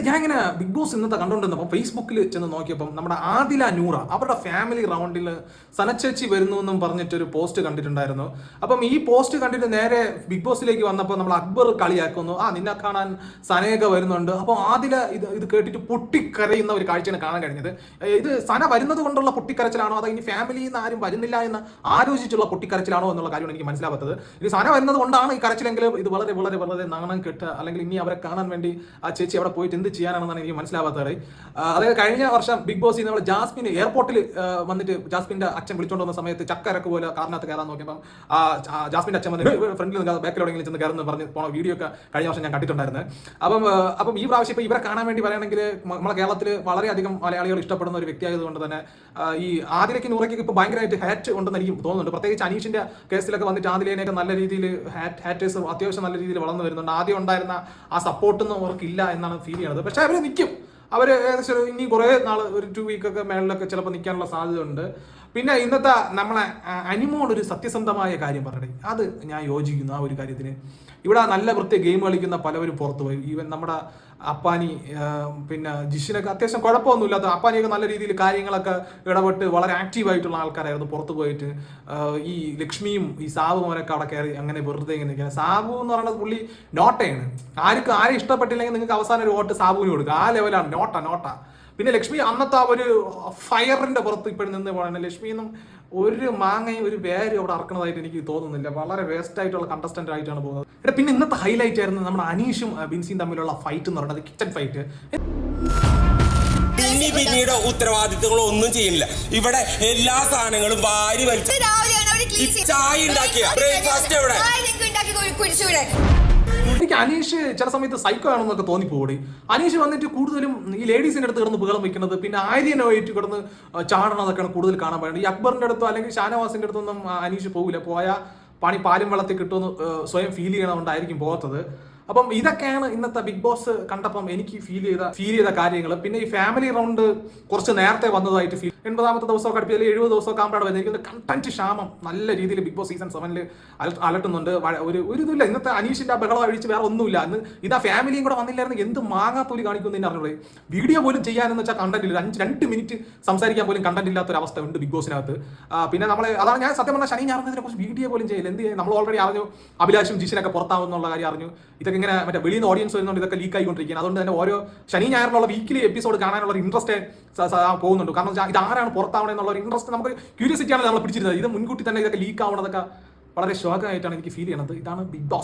എന്നിട്ട് ഞാൻ ഇങ്ങനെ ബിഗ് ബോസ് ഇന്നത്തെ കണ്ടുകൊണ്ടിരുന്നപ്പോൾ ഫേസ്ബുക്കിൽ ചെന്ന് നോക്കിയപ്പോൾ നമ്മുടെ ആദില നൂറ അവരുടെ ഫാമിലി റൗണ്ടിൽ സനച്ചേച്ചി വരുന്നു എന്നും പറഞ്ഞിട്ടൊരു പോസ്റ്റ് കണ്ടിട്ടുണ്ടായിരുന്നു. അപ്പം ഈ പോസ്റ്റ് കണ്ടിട്ട് നേരെ ബിഗ് ബോസിലേക്ക് വന്നപ്പോൾ നമ്മൾ അക്ബർ കളിയാക്കുന്നു. ആ നിന്നെ കാണാൻ സനയൊക്കെ വരുന്നുണ്ട്. അപ്പോൾ ആദില ഇത് ഇത് കേട്ടിട്ട് പൊട്ടിക്കരയുന്ന ഒരു കാഴ്ചയാണ് കാണാൻ കഴിഞ്ഞത്. ഇത് സന വരുന്നത് കൊണ്ടുള്ള പൊട്ടിക്കരച്ചിലാണോ? അതോ ഇനി ഫാമിലിയിൽ നിന്ന് ആരും വരുന്നില്ല എന്ന് ആലോചിച്ചുള്ള പൊട്ടിക്കരച്ചിലാണോ എന്നുള്ള കാര്യമാണ് എനിക്ക് മനസ്സിലാവാത്തത്. ഇനി സന വരുന്നത് കൊണ്ടാണ് ഈ കരച്ചിലെങ്കിലും ഇത് വളരെ വളരെ വളരെ നാണം കെട്ട് അല്ലെങ്കിൽ ഇനി അവരെ കാണാൻ വേണ്ടി ആ ചേച്ചി അവിടെ പോയിട്ട് എന്ത് ചെയ്യാനാണെന്നാണ് എനിക്ക് മനസ്സിലാവാത്തത് അതായത് കഴിഞ്ഞ വർഷം ബിഗ് ബോസിൽ നമ്മൾ ജാസ്മിൻ എയർപോർട്ടിൽ വന്നിട്ട് ജാസ്മിന്റെ അച്ഛൻ വിളിച്ചോണ്ട് വന്ന സമയത്ത് ചക്കരക്ക് പോലെ കാറിനകത്ത് കയറാൻ നോക്കിയപ്പം ജാസ്മിന്റെ അച്ഛൻ വന്നിട്ട് ഫ്രണ്ടിൽ നിന്ന് ബാക്കിലോടെങ്കിലും ചെന്ന് കയറുന്നു പറഞ്ഞ് പോണ വീഡിയോ ഒക്കെ കഴിഞ്ഞ വർഷം ഞാൻ കണ്ടിട്ടുണ്ടായിരുന്നു. അപ്പം അപ്പം ഈ പ്രാവശ്യം ഇപ്പൊ ഇവരെ കാണാൻ വേണ്ടി പറയുകയാണെങ്കിൽ നമ്മളെ കേരളത്തിൽ വളരെയധികം മലയാളികൾ ഇഷ്ടപ്പെടുന്ന ഒരു വ്യക്തിയായതുകൊണ്ട് തന്നെ ഈ ആദിലേക്ക് നൂറയ്ക്ക് ഇപ്പൊ ഭയങ്കരമായിട്ട് ഹാറ്റ് ഉണ്ടെന്ന് എനിക്ക് തോന്നുന്നുണ്ട്. പ്രത്യേകിച്ച് അനീഷിന്റെ കേസിലൊക്കെ വന്നിട്ട് ആദിലേനെയൊക്കെ നല്ല രീതിയിൽ ഹാറ്റ് ഹാറ്റേഴ്സ് അത്യാവശ്യം നല്ല രീതിയിൽ വളർന്നു വരുന്നുണ്ട്. ആദ്യം ഉണ്ടായിരുന്ന ആ സപ്പോർട്ടൊന്നും അവർക്കില്ല എന്നാണ് ഫീൽ ചെയ്യുന്നത് പക്ഷെ അവർ നിൽക്കും അവർ ഏകദേശം ഇനി കുറേ നാൾ ഒരു ടു വീക്കൊക്കെ മേളിലൊക്കെ ചിലപ്പോൾ നിൽക്കാനുള്ള സാധ്യത ഉണ്ട് പിന്നെ ഇന്നത്തെ നമ്മളെ അനിമോൾ ഒരു സത്യസന്ധമായ കാര്യം പറയണേ അത് ഞാൻ യോജിക്കുന്നു ആ ഒരു കാര്യത്തിന്. ഇവിടെ നല്ല വൃത്തി ഗെയിം കളിക്കുന്ന പലവരും പുറത്തു പോയി. ഈവൻ നമ്മുടെ അപ്പാനി പിന്നെ ജിഷിനൊക്കെ അത്യാവശ്യം കുഴപ്പമൊന്നുമില്ലാത്ത അപ്പാനിയൊക്കെ നല്ല രീതിയിൽ കാര്യങ്ങളൊക്കെ ഇടപെട്ട് വളരെ ആക്റ്റീവ് ആയിട്ടുള്ള ആൾക്കാരായിരുന്നു പുറത്തു പോയിട്ട്. ഈ ലക്ഷ്മിയും ഈ സാബു മോനൊക്കെ അവിടെ കയറി അങ്ങനെ വെറുതെ ഇങ്ങനെ നിൽക്കുന്നത് സാബു എന്ന് പറയുന്നത് പുള്ളി നോട്ടയാണ്. ആർക്കും ആരും ഇഷ്ടപ്പെട്ടില്ലെങ്കിൽ നിങ്ങൾക്ക് അവസാനം ഒരു വോട്ട് സാബുവിന് കൊടുക്കുക. ആ ലെവലാണ് നോട്ട നോട്ട. പിന്നെ ലക്ഷ്മി അന്നത്തെ ആ ഒരു ഫയറിന്റെ പുറത്ത് ഇപ്പോഴും നിന്ന് പോകണം ലക്ഷ്മിന്നും ഒരു മാങ്ങയും ഒരു വേരും അവിടെ അറക്കണതായിട്ട് എനിക്ക് തോന്നുന്നില്ല. വളരെ വേസ്റ്റ് ആയിട്ടുള്ള കണ്ടസ്റ്റന്റ് ആയിട്ടാണ് പോകുന്നത്. എടാ, പിന്നെ ഇന്നത്തെ ഹൈലൈറ്റ് ആയിരുന്നു നമ്മുടെ അനീഷും ബിൻസിയും തമ്മിലുള്ള ഫൈറ്റ് എന്ന് പറയുന്നത് കിച്ചൺ ഫൈറ്റ് പിന്നെ പിന്നീട് ഉത്തരവാദിത്തങ്ങളോ ഒന്നും ചെയ്യുന്നില്ല ഇവിടെ എല്ലാ സാധനങ്ങളും വാരി വലിച്ചു ചായ ഉണ്ടാക്കിയ. ബ്രേക്ക്ഫാസ്റ്റ് എവിടെ? എനിക്ക് അനീഷ് ചില സമയത്ത് സൈക്കോ ആണെന്നൊക്കെ തോന്നിപ്പോടി അനീഷ് വന്നിട്ട് കൂടുതലും ഈ ലേഡീസിന്റെ അടുത്ത് കിടന്ന് ബഹളം വെക്കുന്നത് പിന്നെ ആര്യനുമായിട്ട് കിടന്ന് ചാടണതൊക്കെയാണ് കൂടുതൽ കാണാൻ പറയുന്നത്. ഈ അക്ബറിന്റെ അടുത്തോ അല്ലെങ്കിൽ ഷാനവാസിന്റെ അടുത്തൊന്നും അനീഷ് പോകില്ല. പോയാൽ പണി പാലും വെള്ളത്തിൽ കിട്ടുമെന്ന് സ്വയം ഫീൽ ചെയ്യണമുണ്ടായിരിക്കും പോകാത്തത്. അപ്പം ഇതൊക്കെയാണ് ഇന്നത്തെ ബിഗ് ബോസ് കണ്ടപ്പം എനിക്ക് ഫീൽ ചെയ്ത ഫീൽ ചെയ്ത കാര്യങ്ങൾ പിന്നെ ഈ ഫാമിലി റൗണ്ട് കുറച്ച് നേരത്തെ വന്നതായിട്ട് ഫീൽ എൺപതാമത്തെ ദിവസമൊക്കെ അടുപ്പിൽ എഴുപത് ദിവസമൊക്കെ ആകുമ്പോഴാണ് വരുന്നത് എനിക്ക് കണ്ടന്റ് ക്ഷാമം നല്ല രീതിയിൽ ബിഗ് ബോസ് സീസൺ സെവനിൽ അലട്ടുന്നുണ്ട്. ഒരു ഒരു ഇതില്ല ഇന്നത്തെ അനീഷിന്റെ ആ ബഹളം അഴിച്ച് വേറെ ഒന്നുമില്ല. അന്ന് ഇതാ ഫാമിലിയും കൂടെ വന്നില്ലായിരുന്നു. എന്ത് മാങ്ങാത്തോലി കാണിക്കുന്നു എന്ന് അറിഞ്ഞൂടെ? വീഡിയോ പോലും ചെയ്യാനെന്ന് വെച്ചാൽ കണ്ടന്റ് ഇല്ല. അഞ്ച് രണ്ട് മിനിറ്റ് സംസാരിക്കാൻ പോലും കണ്ടന്റ് അവസ്ഥ ഉണ്ട് ബിഗ് ബോസിനകത്ത്. പിന്നെ നമ്മൾ അതാണ് ഞാൻ സത്യം പറഞ്ഞാൽ ശനി ഞായറിനെ കുറിച്ച് വീഡിയോ പോലും ചെയ്യില്ല. എന്ത് നമ്മൾ ഓൾറെഡി അറിഞ്ഞു. അഭിലാഷും ജിഷിനൊക്കെ പുറത്താവുന്നുള്ള കാര്യം അറിഞ്ഞു. ഇതൊക്കെ ഇങ്ങനെ മറ്റേ വെളിയിൽ നിന്ന് ഓഡിയൻസ് വരുന്നുണ്ട് ഇതൊക്കെ ലീക്ക് ആയിക്കൊണ്ടിരിക്കുകയാണ്. അതുകൊണ്ട് തന്നെ ഓരോ ശനി ഞായറിനുള്ള വീക്കിലി എപ്പിസോഡ് കാണാനുള്ള ഒരു ഇൻട്രസ്റ്റ് പോകുന്നുണ്ട്. കാരണം ഇത് ആരാണ് പുറത്താവണം എന്നുള്ള ഒരു ഇൻട്രസ്റ്റ് നമുക്ക് ക്യൂരിയസിറ്റിയാണ് നമ്മൾ പിടിച്ചിരുന്നത്. ഇത് മുൻകൂട്ടി തന്നെ ഇതൊക്കെ ലീക്ക് ആവണതൊക്കെ വളരെ ശോകമായിട്ടാണ് എനിക്ക് ഫീൽ ചെയ്യണത്. ഇതാണ് ബിഗ് ബോസ്